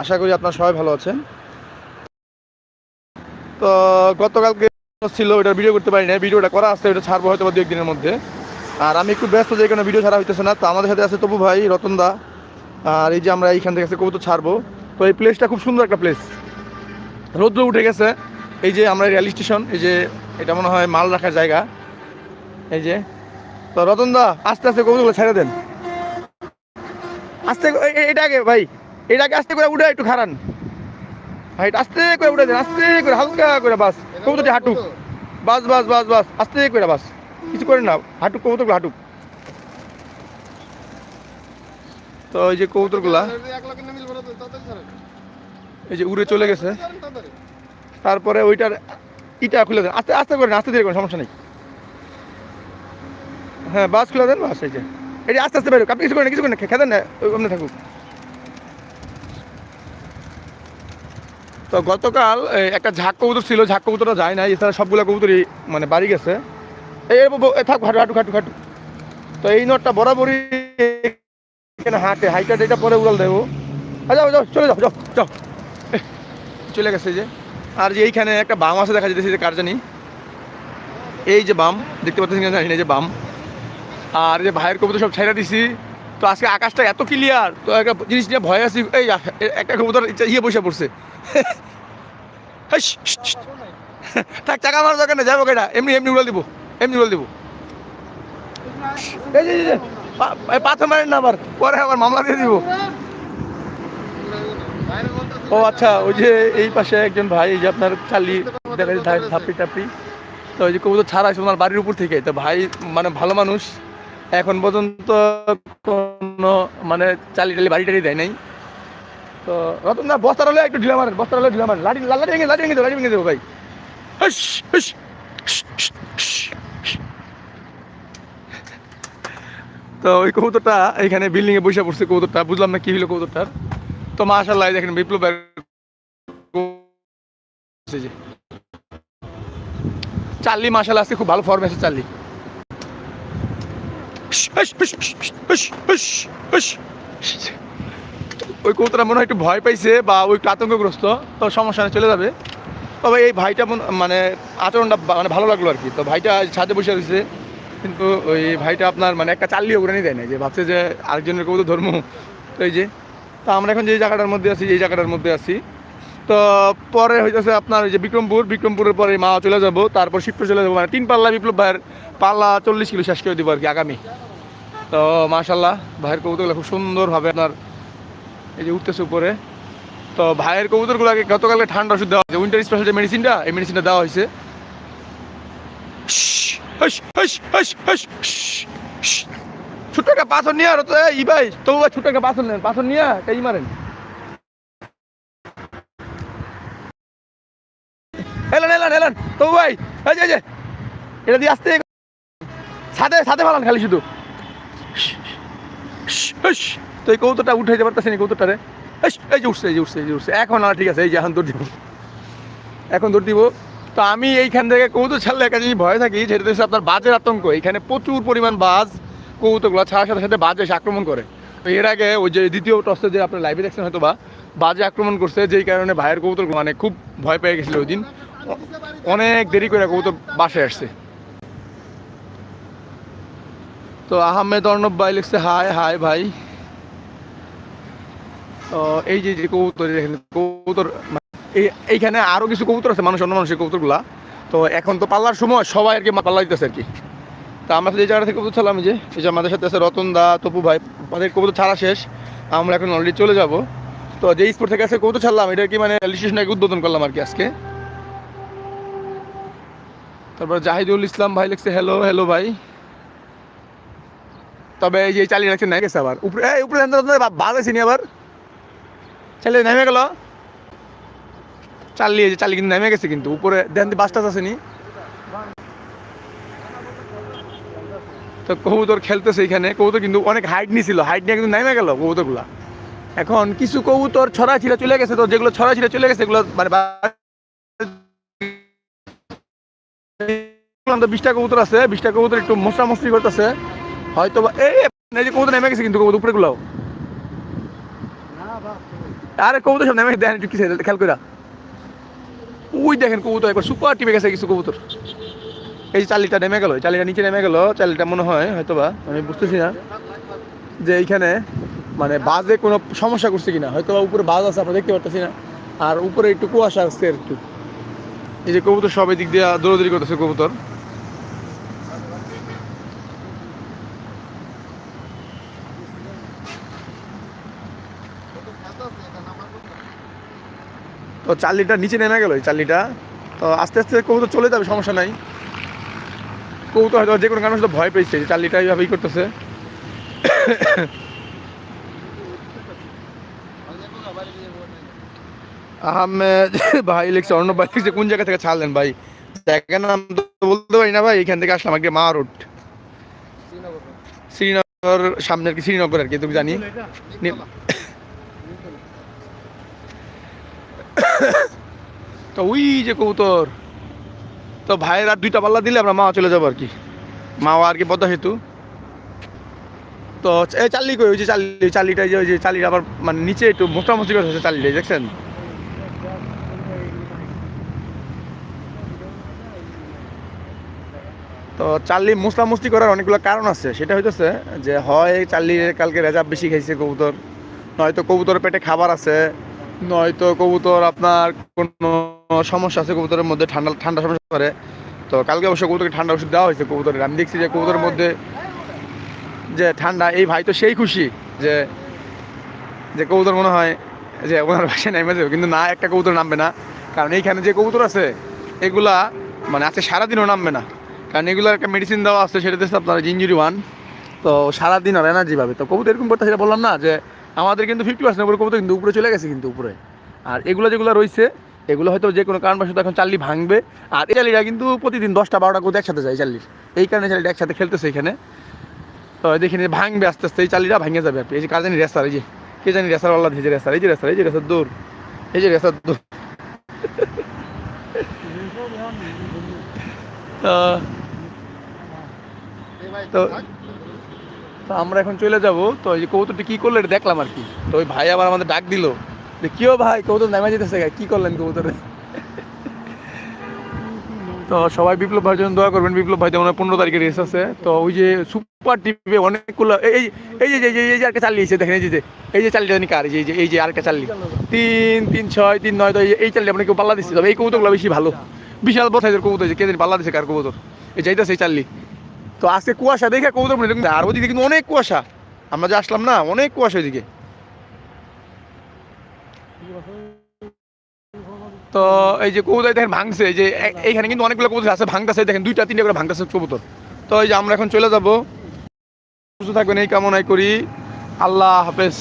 আশা করি আপনারা সবাই ভালো আছেন। তো গতকালকে ছিল ওটা ভিডিও করতে পারি না ভিডিওটা করা আছে ওটা ছাড়বো হয়তো বা দু একদিনের মধ্যে। আর আমি একটু ব্যস্ত, যে কোনো ভিডিও ছাড়া হইতেছে না। তো আমাদের সাথে আছে তপু ভাই, রতন দা। আর এই যে আমরা এইখান থেকে কবুতর ছাড়বো। তো এই প্লেসটা খুব সুন্দর একটা প্লেস রৌদ্র উঠে গেছে। এই যে আমরা রেল স্টেশন, এই যে এটা মনে হয় মাল রাখার জায়গা। এই যে। তো রতন দা, আস্তে আস্তে কবুতরগুলো ছেড়ে দেন। আস্তে এটা আগে, ভাই। এটাকে আস্তে করে উঠে একটু খারান ভাই আস্তে করে উঠে দেন, আস্তে করে, হালকা করে বাস। কবুতরটি হাঁটুক। বাস বাস বাস বাস, আস্তে করে বাস। কিছু করে না, হাঁটুক, কবুতরগুলো হাঁটুক। তো এই যে কবুতরগুলা, এই যে উড়ে চলে গেছে। তারপরে ওইটার ইটা খুলে দেন। আস্তে আস্তে করে আস্তে ধীরে করেন সমস্যা নেই। হ্যাঁ বাস খুলে দেন, বাস, এই যে। যে আস্তে আস্তে বেরোক। আপনি কিছু করেন কিছু করেন খেতেন না থাকুক। তো গতকাল একটা ঝাঁক কবুতর ছিল, ঝাঁক কবুতরটা যায় না এছাড়া সবগুলো কবুতরই মানে বাড়ি গেছে। এই থাক, হাঁটু হাঁটু হাঁটু হাঁটু। তো এই নটটা বরাবরই হাঁটে হাইটা এটা পরে উড়াল দেবো। যাও যাও, চলে যাও যাও যাও। চলে গেছে যে। আর যে এইখানে একটা বাম আছে, দেখা যেতেছে যে কার জানি। এই যে বাম, দেখতে পাচ্ছেন কিনা জানি না যে বাম। আর যে ভাইয়ের কবুতর সব ছেড়ে দিছি। তো আজকে আকাশটা এত ক্লিয়ার তো একটা জিনিস নিয়ে ভয় আছি। এই একটা কবুতর ইয়ে বসে পড়ছে। থাক টাকা আমার দরকার নেই যাব কেটা এমনি এমনি উড়াল দিব এমনি উড়াল দিব এই যে, পাথর মারেন না আবার পরে আবার মামলা দিয়ে দিব ও আচ্ছা ওই যে এই পাশে একজন ভাই যে আপনার চালি দেখা যায় ধাপি টাপি তো ওই যে কবুতর ছাড়া আছে ওনার বাড়ির উপর থেকে তো ভাই মানে ভালো মানুষ এখন পর্যন্ত কোনো মানে চালি টালি বাড়ি টাড়ি দেয় নাই তো রতন না বস্তার হলে একটু ঢিলা মারেন বস্তার হলে ঢিলা মারেন লাঠি লাঠি ভেঙে লাঠি ভেঙে দেবো লাঠি ভেঙে দেবো ভাই। তো ওই কবুতরটা এখানে বিল্ডিং এ বসে পড়ছে কবুতরটা বুঝলাম না কি হলো কবুতরটার তো মাশাল্লাহ দেখেন বিপ্লব। চার্লি মাশাল্লাহ আজকে খুব ভালো ফর্মে আছে চার্লি হুস, হুস, হুস, হুস, হুস। ওই কবুতরটা মনে হয় একটু ভয় পাইছে বা ওই একটু আতঙ্কগ্রস্ত, তো সমস্যা চলে যাবে। তবে এই ভাইটা মনে- আচরণটা মানে ভালো লাগল আর কি তো ভাইটা ছাদে বসে রয়েছে, কিন্তু ওই ভাইটা আপনার মানে একটা চাল্লিও নিয়ে দেয় না যে ভাবছে যে আরেকজনের কবুতর ধর্ম। তো এই যে, তো আমরা এখন যে জায়গাটার মধ্যে আছি, এই জায়গাটার মধ্যে আছি। তো পরে হইতেছে আপনার ওই যে বিক্রমপুর, বিক্রমপুরের পরে মা চলে যাব, তারপর শিবপুর চলে যাব। মানে তিন পাল্লা বিপ্লব ভাইয়ের পাল্লা চল্লিশ কিলো শেষ করে দেবো আর কি আগামী। তো মাশাল্লাহ, ভাইয়ের কবুতরগুলো খুব সুন্দরভাবে আপনার এই যে উঠতেছে উপরে তো ভাইয়ের কবুতরগুলোকে গতকালকে ঠান্ডা ওষুধ দেওয়া হয়েছে উইন্টার স্পেশাল যে মেডিসিনটা এই মেডিসিনটা দেওয়া হয়েছে। ছোট্ট একটা পাথর নিয়ে তো ই ভাই তবু ভাই একটা পাথর নেন পাথর নিয়ে মারেন তবু ভাই এই যে এটা দিয়ে আসতে ছাদে ছাদে ফেলান খালি শুধু তো এই কৌতোটা উঠে যেতে পারতেছে না কৌতোটারে এই যে উঠছে, এই যে উঠছে, এই যে উঠছে। এখন না, ঠিক আছে, এই যে এখন দৌড় দিব। এখন দৌড় দিব। তো আমি এইখান থেকে কৌতুক ছাড়লে একটা জিনিস ভয় থাকি, সেটা হচ্ছে আপনার বাজের আতঙ্ক। এখানে প্রচুর পরিমাণ বাজ, কৌতুকগুলো ছাড়ার সাথে সাথে বাজ এসে আক্রমণ করে। তো এর আগে ওই যে দ্বিতীয় টসে যে আপনার লাইভে দেখছেন হয়তো বা বাজে আক্রমণ করছে, যেই কারণে ভাইয়ের কৌতুক মানে খুব ভয় পেয়ে গেছিল ওই দিন। অনেক দেরি করে কৌতুক বাসে আসছে। তো আহমেদ অর্ণব ভাই লিখছে হাই হাই ভাই। এই যে যে কবুতর কবুতর এই, এইখানে আরও কিছু কবুতর আছে, মানুষ অন্য মানুষের কবুতরগুলা। তো এখন তো পাল্লার সময় সবাই আর কি পাল্লা দিতেছে আর কি। তা আমরা যে জায়গা থেকে কবুতর ছাড়লাম যে আমাদের সাথে আছে রতন দা, তপু ভাই, আমাদের কবুতর ছাড়া শেষ। আমরা এখন অলরেডি চলে যাব। তো যে স্পোর্ট থেকে আছে কবুতর ছাড়লাম, এটা কি মানে রেল উদ্বোধন করলাম আর কি আজকে? তারপর জাহিদুল ইসলাম ভাই লিখছে হ্যালো হ্যালো ভাই। তবে এই যে চালিয়ে রাখছে নেমে গেছে আবার। উপরে উপরে বাদ আছে নি আবার। চালিয়ে নেমে গেল। চালিয়ে যে চালিয়ে কিন্তু নেমে গেছে কিন্তু। উপরে দেন বাস টাস আসেনি তো কবুতর খেলতেছে এখানে। কবুতর কিন্তু অনেক হাইট নিছিল। হাইট নিয়ে কিন্তু নেমে গেল কবুতরগুলা। এখন কিছু কবুতর ছড়া ছিঁড়ে চলে গেছে। তো যেগুলো ছড়া ছিঁড়ে চলে গেছে, এগুলো মানে বিশটা কবুতর আছে। বিশটা কবুতর একটু মশলা মশলি করতেছে। হয়তো এই যে কবুতর নেমে গেছে কিন্তু কবুতর উপরে গুলাও আরে কবুতর সব নেমে দেখেন একটু কিসে খেয়াল করে ওই দেখেন কবুতর, একবার সুপার টিপে গেছে কিছু কবুতর। এই চালিটা নেমে গেল চালিটা নিচে নেমে গেল, চালিটা মনে হয় হয়তো বা আমি বুঝতেছি না, যে এইখানে মানে বাজে কোনো সমস্যা করছে কিনা হয়তো বা উপরে বাজ আছে আমরা দেখতে পারতেছি না। আর উপরে একটু কুয়াশা আসছে একটু। এই যে কবুতর সব দিক দিয়ে দৌড়াদৌড়ি করতেছে কবুতর। তো চাল্লিটা নিচে নেমে গেল এই চাল্লিটা তো আস্তে আস্তে কবুতর চলে যাবে, সমস্যা নাই। কবুতর হয়তো যে কোনো কারণে ভয় পেয়েছে যে চাল্লিটা এইভাবেই করতেছে। আহমেদ, ভাই লিখছে, অর্ণব ভাই লিখছে, কোন জায়গা থেকে ছাড়লেন ভাই? নাম তো বলতে পারি না ভাই, এখান থেকে আসলাম আগে মা রোড শ্রীনগর, সামনে আর কি, শ্রীনগর আর কি তুমি জানি। তো ওই যে কবুতর। তো ভাইয়ের আর দুইটা পাল্লা দিলে আমরা মা চলে যাব আর কি। মা আর কি পদ্মা সেতু তো এই চাল্লি কই, ওই যে চাল্লি চাল্লিটা যে, ওই যে চাল্লিটা আবার মানে নিচে একটু মোটামুটি করে হচ্ছে চাল্লিটা দেখছেন? তো চাল্লি মুসলামুস্তি করার অনেকগুলো কারণ আছে। সেটা হইতেছে যে, হয় চাল্লি কালকে রেজাব বেশি খাইছে কবুতর, নয়তো কবুতর পেটে খাবার আছে নয়তো কবুতর আপনার কোনো সমস্যা আছে, কবুতরের মধ্যে ঠান্ডা ঠান্ডা সমস্যা করে। তো কালকে অবশ্য কবুতরকে ঠান্ডা ওষুধ দেওয়া হয়েছে কবুতরের আমি দেখছি যে কবুতরের মধ্যে যে ঠান্ডা, এই ভাই তো সেই খুশি যে যে কবুতর মনে হয় যে ওনার বাসায় নেমে যাবে। কিন্তু না, একটা কবুতর নামবে না। কারণ এইখানে যে কবুতর আছে, এগুলা মানে আজকে সারাদিনও নামবে না। কারণ এগুলোর একটা মেডিসিন দেওয়া আছে, সেটা দিচ্ছে আপনার ইঞ্জুরি ওয়ান তো সারাদিন আর এনার্জি পাবে। তো কবুতর এরকম করতে সেটা বললাম না যে আমাদের কিন্তু ফিফটি পার্সেন্ট উপরে কিন্তু উপরে চলে গেছে কিন্তু উপরে। আর এগুলো যেগুলো রয়েছে, এগুলো হয়তো যে কোনো কারণবশত এখন চাল্লি ভাঙবে। আর এই চাল্লিটা কিন্তু প্রতিদিন দশটা, বারোটা কবুতর একসাথে যায় চাল্লির। এই কারণে চাল্লিটা একসাথে খেলতেছে এখানে। তো দেখি ভাঙবে আস্তে আস্তে, এই চালিটা ভাঙে যাবে আপনি এই যে কার জানি রেসার, এই যে, কে জানি রেসার আল্লাহ এই যে রেসার, এই যে রেসার, এই যে রেসার দৌড় এই যে রেসার দৌড় তো- তো আমরা এখন চলে যাব। তো এই যে কবুতরটি কি করল এটা দেখলাম আর কি। তো ওই ভাই আবার আমাদের ডাক দিল যে কিও ভাই, কবুতর নেমে যেতেছে কি করলেন কবুতরে? তো সবাই বিপ্লব ভাইয়ের জন্য দোয়া করবেন। বিপ্লব ভাই যেমন পনেরো তারিখে রেস আছে। তো ওই যে সুপার টিভি অনেকগুলো, এই, এই- যে, এই যে আরেকটা চালিয়েছে দেখেন, এই যে এই যে চালিয়ে জানি কার, এই যে এই যে আরেকটা চালি। তিন তিন, ছয়, তিন, নয় তো এই চালিয়ে আপনি কেউ পাল্লা দিচ্ছে তবে এই কবুতরগুলো বেশি ভালো। বিশাল বথাইদের কবুতর যে, কে জানি পাল্লা দিচ্ছে কার কবুতর। এই যাইতেছে এই চাল্লি তো আজকে কুয়াশা দেখে কবুতর আর ওদিকে কিন্তু অনেক কুয়াশা। আমরা যে আসলাম না, অনেক কুয়াশা ওইদিকে। তো এই যে কবুতর দেখেন ভাঙছে যে এইখানে কিন্তু অনেকগুলো কবুতর আছে, ভাঙতেছে, দেখেন, দুইটা, তিনটা করে ভাঙতেছে কবুতর। তো এই যে আমরা এখন চলে যাব। সুস্থ থাকবেন, এই কামনাই করি। আল্লাহ হাফেজ।